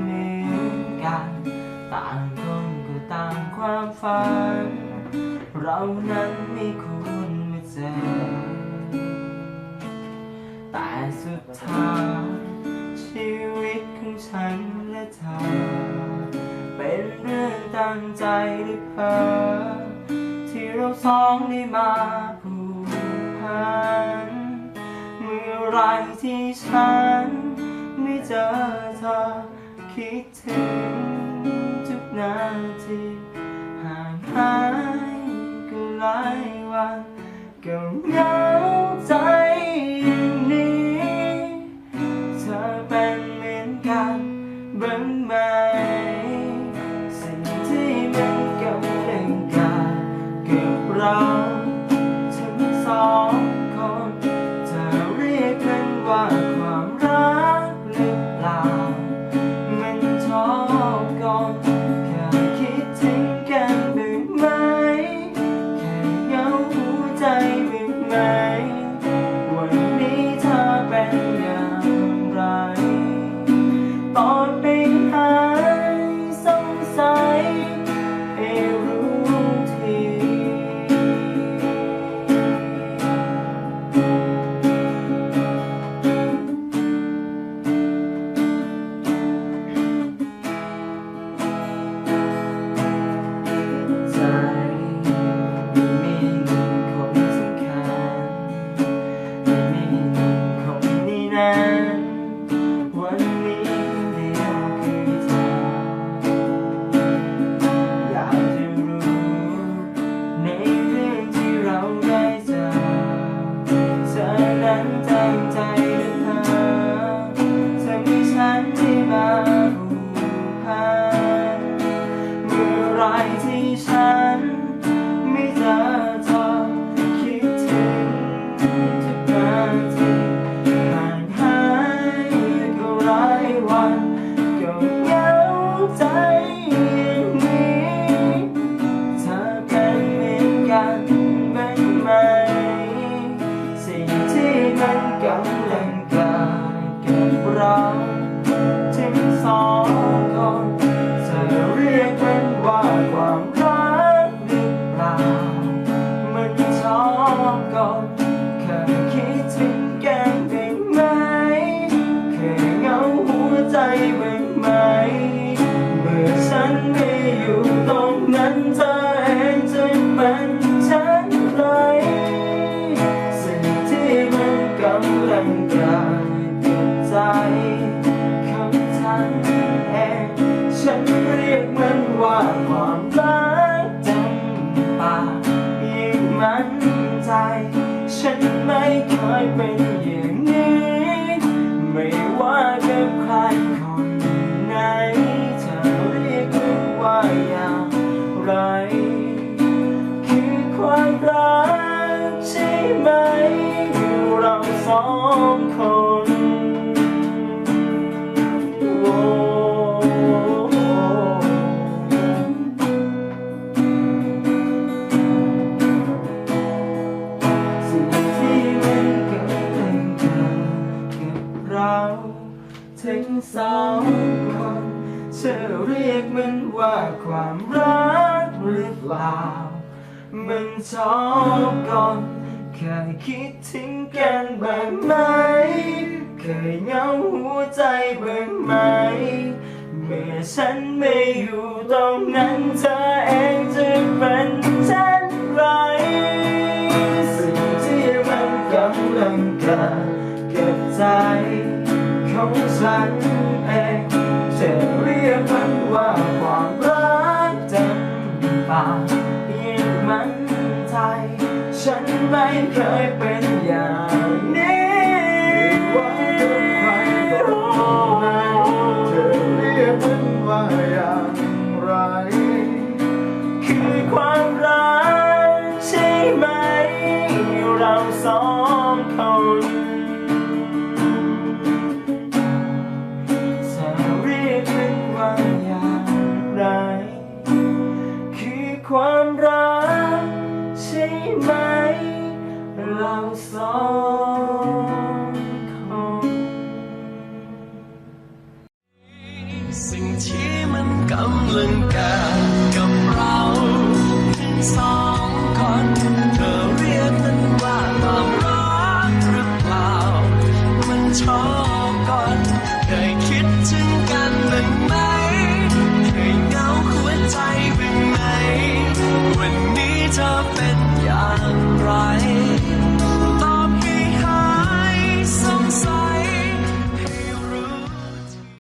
เหมือนกัน ต่างคนก็ต่างความฝัน เรานั้นไม่คุ้นไม่เจอ แต่สุดท้ายชีวิตของฉันและเธอ เป็นเรื่องตั้งใจหรือเพ้อที่เราสองได้มาผูกพันเมื่อไรที่ฉัน 기자사 기태 죽나지? my baby ธอเรียกมันว่าความรักหรือเปล่า มันชอบก่อนเคยคิดถึงกันบ้างไหม เคยเหงาหัวใจบ้างไหม เมื่อฉันไม่อยู่ตรงนั้นเธอเองจะเป็นเช่นไร สิ่งที่มันกำลังเกิดกับใจของฉัน เป็นอย่างนี้วังกับใครก็ไม่เธอเรียกมันว่าอย่างไร คือความรักใช่ไหม เราสองคนจะเรียกมันว่าอย่างไร คือความ song.